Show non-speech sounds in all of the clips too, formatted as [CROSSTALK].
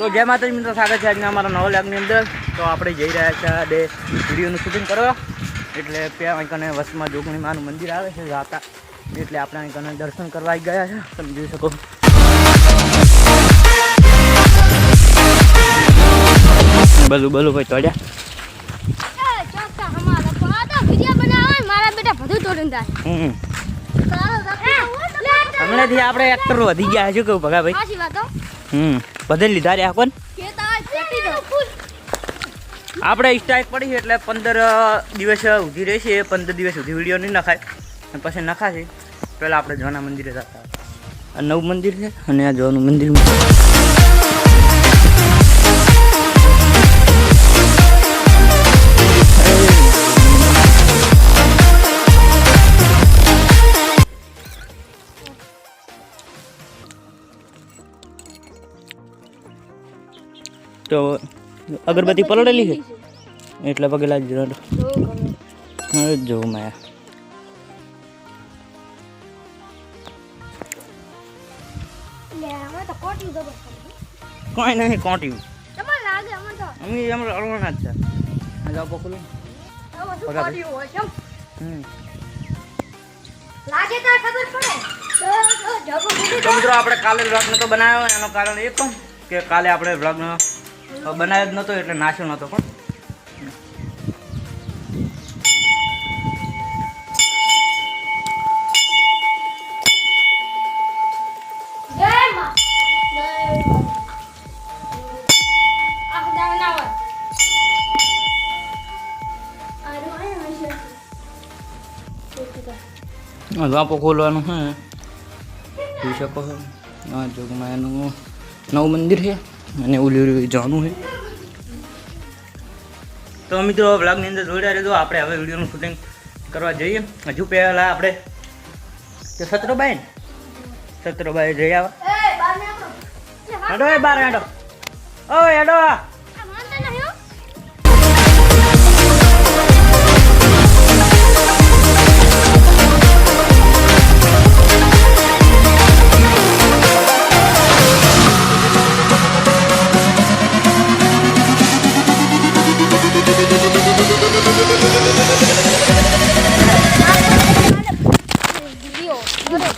તો જય માતાજી મિત્રો સ્વાગત છે આજના અમારા નવા લાગની અંદર. તો આપણે જઈ રહ્યા છે બે વિડીયોનું શૂટિંગ કરવા. એટલે ત્યાં કને વસમાં જોગણી માનું મંદિર આવે છે રાતા એટલે આપણે અહીં કને દર્શન કરવા આવી ગયા છે. તમે જોઈ શકો. બલુ બધું ભાઈ તોડ્યા. હમણાંથી આપણે એક્ટર વધી ગયા છે કેવું ભગા ભાઈ વાતો હમ. બધે લીધા રહ્યા દો આપણે સ્ટ્રાઇક પડી છે એટલે પંદર દિવસ સુધી રહેશે પંદર દિવસ સુધી વીડિયો નહીં નખાય. પછી નખાશે. પહેલાં આપણે જવાના મંદિરે જતા આ નવું મંદિર છે અને આ જવાનું મંદિર અગરબત્તી પલળેલી છે? એટલે પગેલા જ જવાનું હવે જો મેં. તો કોઈ નહીં કોટ્યું અમે એમ અડવાના જ છે. જાઓ પકડું. તો તો તો આપણે કાલે વ્લોગ નતો બનાવ્યો એનું કારણ એ પણ કે કાલે આપણે વ્લોગ બનાવ્યો જ નહોતો એટલે નાશ્યો નહોતો પણ. વાપો ખોલવાનું હે. જોઈ શકો છો. આ જોગમાં એનું નવું મંદિર છે. અને ઓલી જવાનું છે. તો મિત્રો વ્લોગની અંદર જોડ્યા રહેજો. આપણે હવે વિડીયોનું શૂટિંગ કરવા જઈએ. હજુ પહેલાં આપણે કે સત્રબાઈ ને? સત્રબાઈ જઈ આવા. એ બાર ને આપણો હેડો બાર હેડો. ઓ હેડો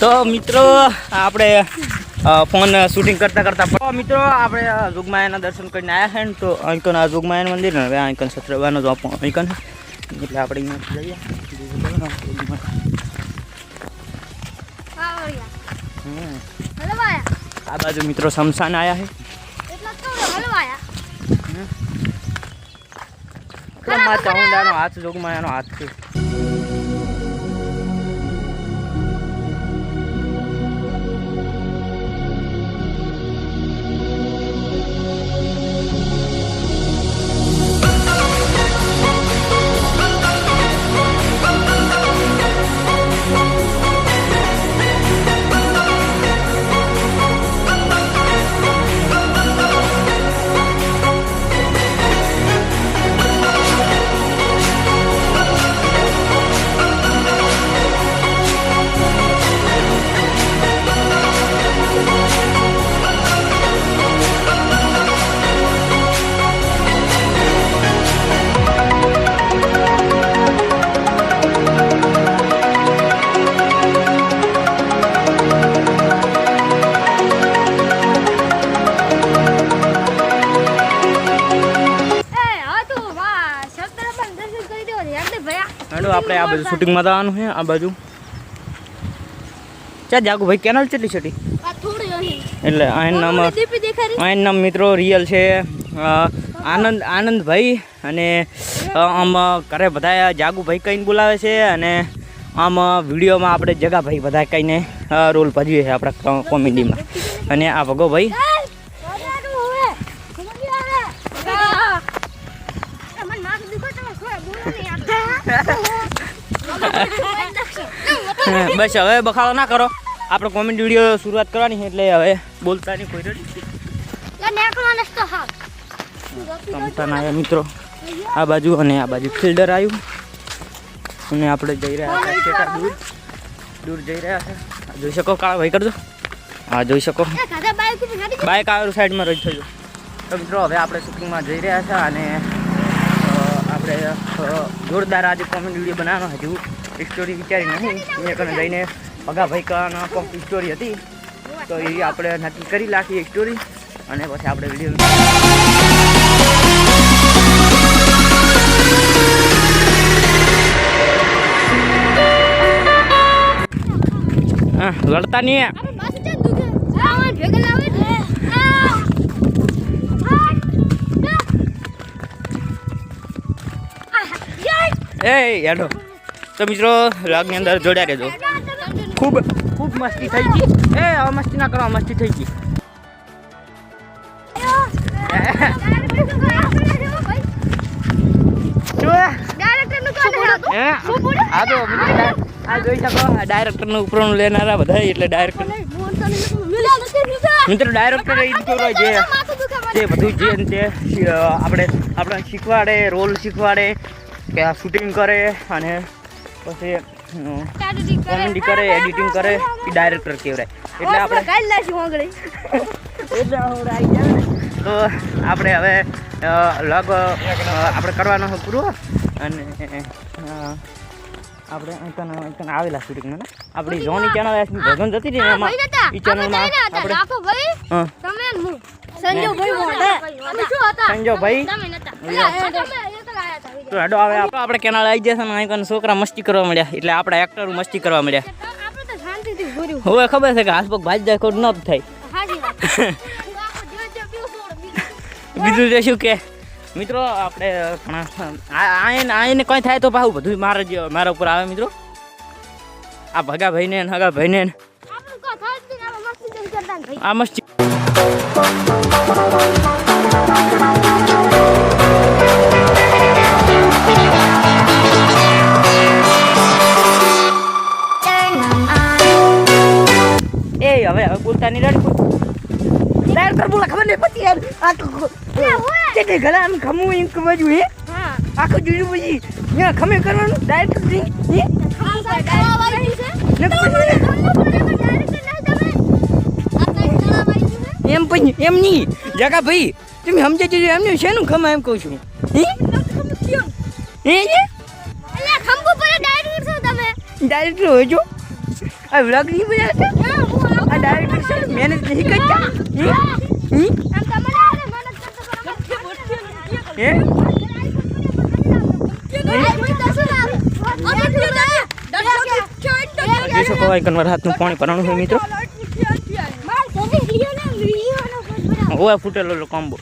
તો મિત્રો આપણે ફોન શૂટિંગ કરતા કરતા મિત્રો આપણે જોગમાયાના દર્શન કરીને આવ્યા છે ને તો અંકન આ જોગમાયાનું મંદિર ને હવે અંકન સત્રવાનો જો આપણો અંકન એટલે આપણે જઈએ. આ બાજુ મિત્રો શમશાન આવ્યા છે માતા ઊંડાનો હાથ જોગમાયાનો હાથ છે. હેડો આપણે આ બાજુ શૂટિંગમાં જવાનું છે આ બાજુ. ચા જાગુ ભાઈ કેનાલ કેટલી છટી? અહીં. એટલે આ નામ મિત્રો રિયલ છે. આનંદ આનંદભાઈ અને આમ ઘરે બધા જાગુભાઈ કહીને બોલાવે છે અને આમ વિડીયોમાં આપણે જગાભાઈ બધા કહીને રોલ ભજવીએ છીએ આપણા કોમેડીમાં અને આ ભગોભાઈ [LAUGHS] બસ હવે બખાડો ના કરો. આપણે કોમેન્ટ વીડિયો શરૂઆત કરવાની છે એટલે હવે બોલતા નહીં, કોઈ રમતા આવ્યા મિત્રો. આ બાજુ અને આ બાજુ ફિલ્ડર આવ્યું. અને આપણે જઈ રહ્યા હતા દૂર. દૂર જઈ રહ્યા છે. જોઈ શકો કાળા ભાઈ, કરજો. હા જોઈ શકો. બાઇક આવેલું સાઈડમાં રહી થયું. તો મિત્રો, હવે આપણે શૂટિંગમાં જઈ રહ્યા છે અને આપણે જોરદાર આજે કોમેન્ટ વીડિયો બનાવવાનો હજુ સ્ટોરી વિચારી નથી એ કને જઈને ભગા કાનો કોઈક સ્ટોરી હતી. તો એ આપણે નક્કી કરી નાખીએ સ્ટોરી અને પછી આપણે વીડિયો હા લડતા નહીં એ હેડો. તો મિત્રો રાગની અંદર જોડ્યા રહેજો. ખૂબ ખૂબ મસ્તી થઈ ગઈ. એ મસ્તી ના કરો મસ્તી થઈ ગઈ. હે? તો આ જોઈ શકો ડાયરેક્ટરનું ઉપરનું લેનારા બધા એટલે ડાયરેક્ટર. મિત્રો ડાયરેક્ટર એ જ જે તે બધું જે તે આપણે આપણે શીખવાડે રોલ શીખવાડે કે આ શૂટિંગ કરે અને પછી કોમેડી કરે. એડિટિંગ કરે એ ડાયરેક્ટર કહેવાય એટલે આપણે આપણે [LAUGHS] આવી જાય. તો આપણે હવે લગ આપણે કરવાનો પૂરું પૂરો. અને આપણે અહીં આવેલા શૂટિંગમાં આપણી જોની ચેનલ ભજન જતી રહી એમાં ઈ ચેનલમાં આપણે હા. સંજોભાઈ તો હેડો હવે આપણે આપણે કેનાલ આવી જશે ને અહીં કને છોકરા મસ્તી કરવા મળ્યા. એટલે આપણે એક્ટર મસ્તી કરવા મળ્યા. આપણે તો શાંતિથી ઘૂર્યું હવે ખબર છે કે હાથ પગ જાય ખોટ ન જ થાય [LAUGHS] બીજું તો શું કે? મિત્રો આપણે ઘણા આ- આઈને આઈને કંઈ થાય તો પાછું બધું મારે જ મારા ઉપર આવે મિત્રો આ ભગા ભાઈને ને હગા ભાઈને. આ મસ્તી તે ઘણા આમ ખમું એમ બાજુ હે? હા. આખું જુજુ પછી ત્યાં ખમે કરવાનું ડાયરેક્ટર હે? છે. એમ પણ એમ નહીં. જગા ભાઈ તમે સમજે જજો એમને શેનું ખમા એમ કહું છું? હે? હે તમે? ડાયરેક્ટર હોય જો. આ વ્લોગ નહીં બનાવતા? આ ડાયરેક્ટર છે. મહેનત નહીં કરતા. હે. હે. હે? કનવર હાથનું પાણી ભરવાનું હોય મિત્રો? હોય ફૂટેલો કોમ્બો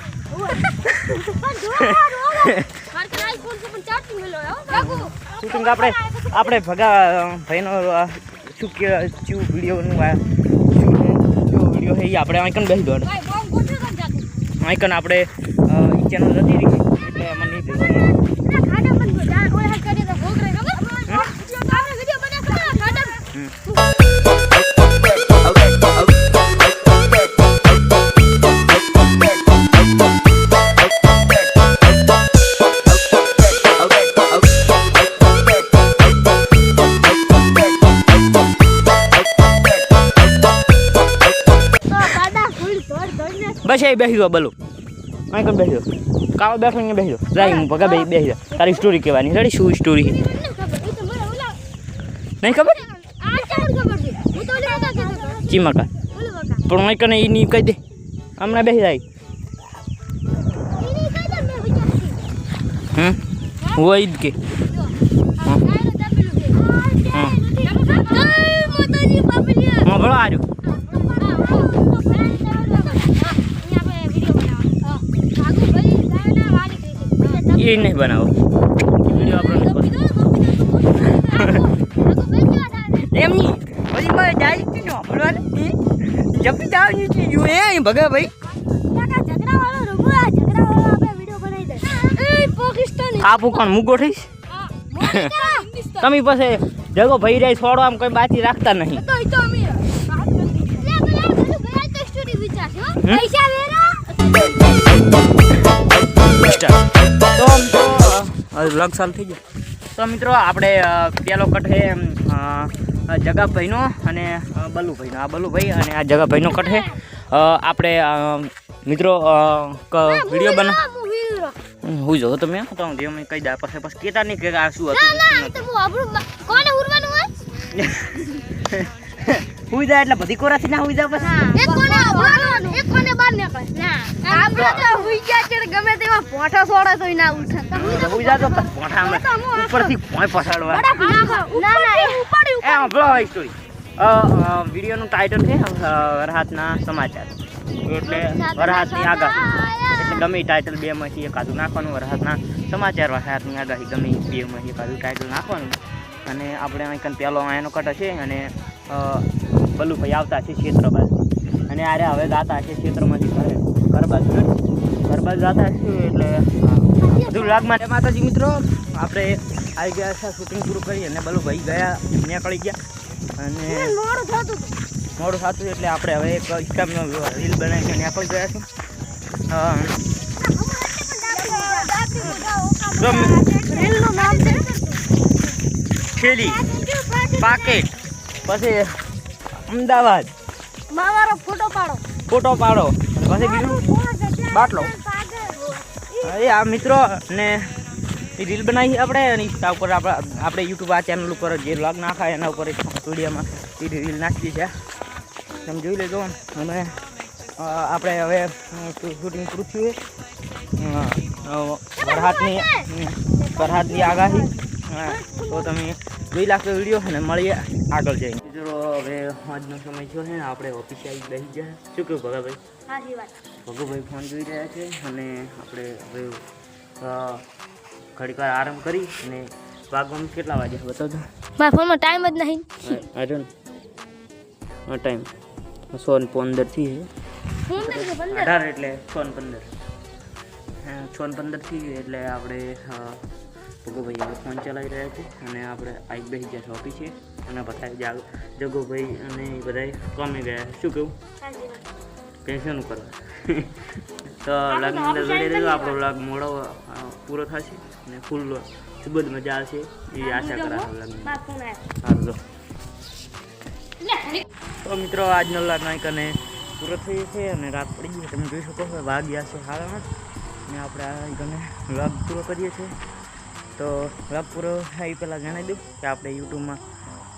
શૂટિંગ આપણે આપણે ભગા ભાઈનો શું કે શું વિડીયોનું આ શું વીડિયો છે એ આપણે આઈકન બેસી દો આઈકન આપણે ચેનલ જતી રહી એટલે એમાં નહીં ભેગું. બસ એ બેસી ગયો બલું આઈકન બેસી દો કાળો બેઠો અહીંયા બેસી દો જાય હું ભગા બેસી બેસી દો તારી સ્ટોરી કહેવાની રેડી શું સ્ટોરી છે નહીં ખબર? ચીમકા પણ અહીં કને એની કહી દે. હમણાં બેસી જાય. હમ? હોય જ કે હા. ભણો આજો એ નહીં બનાવો? વીડિયો આપણને એમ નહીં પછી મારે ડાયરેક્ટ નો આપણને જપી જાવ નીચે જો એ ભગા ભાઈ. આપું કોણ મૂકો થઈશ તમે પાસે જગો ભાઈ રહી છોડો આમ કોઈ બાકી રાખતા નહીં. પૈસા વેરા? તો લગ સાલ થઈ ગયો. તો મિત્રો આપણે પેલો કટ છે જગાભાઈનો અને બલુભાઈનો. આ બલુભાઈ અને આ જગાભાઈનો કટ છે. આપણે મિત્રો વીડિયો બના હું હું જો તમે? તો હું મેં કહી દા પછી પછી કહેતા નહીં કે આ શું હતું? હું કોને ઉરવાનું હોય? [LAUGHS] હુઈ જાય એટલે બધી કોરાથી ના હુઈ જાય પછી. એક કોને ઉરવાનું? એક કોને બહાર નીકળે ના. આપણે તો હુઈ ગયા છે ગમે તેવા પોઠા સોડા તો ના ઉઠે. તો હુઈ જાતો પછી પોઠામાં ઉપરથી ભોંય પસાડવા ના ના. ઉપર ઉપર એ સાંભળો હોય સ્ટોરી વિડીયોનું ટાઇટલ છે અ, વરહાતના સમાચાર. એટલે વરહાતની આગાહી. એટલે ગમે ટાઇટલ બે માંથી એકાદું નાખવાનું વરહાતના સમાચાર વરહાતની આગાહી ગમે બે માંથી એકાદું ટાઇટલ નાખવાનું. અને આપણે અહીં પહેલો એનો કટ છે અને બલુભાઈ આવતા છે ક્ષેત્ર બાજુ અને આરે હવે જાતા છે ક્ષેત્રમાંથી ઘરે ઘર બાજુ ગરબા ઘર બાજુ જાતા એટલે બધું લાગમાં માતાજી મિત્રો આપણે આવી ગયા છે શૂટિંગ પૂરું કરી અને બલુભાઈ ગયા નીકળી ગયા. અને મોડું થતું મોડું થતું એટલે આપણે હવે એક ઇન્સ્ટાગ્રામ રીલ બનાવીને નીકળી ગયા છે હા. રેલનું નામ છે. થેલી પાકેટ. પછી અમદાવાદ. મારો ફોટો પાડો. ફોટો પાડો. પછી બીજું? બાટલો. એ આ મિત્રો ને એ રીલ બનાવી આપણે અને ઇન્સ્ટા ઉપર આપણે આપણે યુટ્યુબ આ ચેનલ ઉપર જે વ્લોગ નાખાય એના ઉપર સ્ટુડિયોમાં એ રીલ નાખી છે. તમે જોઈ લેજો. અને આપણે હવે શૂટિંગ પૂરું થયું વરહાદની વરહાદની આગાહી. તો તમે જોઈ લાગતો વીડિયો અને મળીએ આગળ જઈને. મિત્રો હવે આજનો સમય થયો છે ને આપણે ઓફિસે આવી બેસી ગયા. શું કહ્યું ભગાભાઈ? વાત. ભગુભાઈ ફોન જોઈ રહ્યા છે અને આપણે હવે ઘડીક વાર આરામ કરી અને વાગવાનું કેટલા વાગે બતાવજો. મારા ફોનમાં ટાઈમ જ નહીં. હા ટાઈમ સો ને પંદરથી ફોન નથી પંદર? અઢાર એટલે સો ને પંદર. હા છ ને પંદરથી એટલે આપણે ભગુભાઈ ફોન ચલાવી રહ્યા છે અને આપણે આવી બેસી ગયા છે ઓફિસે અને બધા જાગ જગુભાઈ અને એ બધા કામે ગયા. શું કેવું? પેન્શન કરવા [LAUGHS] તો લગ્ન અંદર જોડે આપણો લગ મોડો પૂરો થશે અને ફૂલ ખૂબ જ મજા આવશે. એ આશા કરાવે લગ્ન મારા સારું જો. લે ઘડી તો મિત્રો આજનો લગ્ન કને પૂરો થઈ છે અને રાત પડી ગઈ. તમે જોઈ શકો છો વાગ્યા છે હાલમાં. અને આપણે આ કને વ્લોગ પૂરો કરીએ છીએ. તો વ્લોગ પૂરો થાય એ પહેલાં જણાવી દઉં કે આપણે યુટ્યુબમાં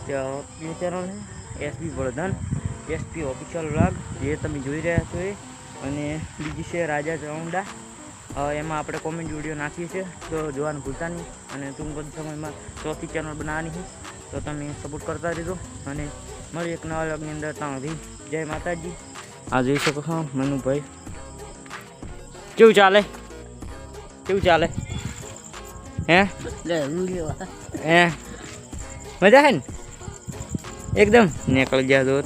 ચેનલ છે SP Vardhan SP official vlog જે તમે જોઈ રહ્યા છો એ. અને બીજી છે રાજા ચૌંડા. એમાં આપણે કોમેન્ટ વીડિયો નાખીએ છીએ તો જોવાનું ભૂલતા નહીં. અને ટૂંક જ સમયમાં ચોથી ચેનલ બનાવવાની છે તો તમે સપોર્ટ કરતા રહેજો. અને મળી એક નવા વ્લોગની અંદર. ત્યાં જય માતાજી. આ જોઈ શકો છો મનુભાઈ. કેવું ચાલે? કેવું ચાલે? હે? હે? મજા હે ને? એકદમ. નીકળી ગયા તો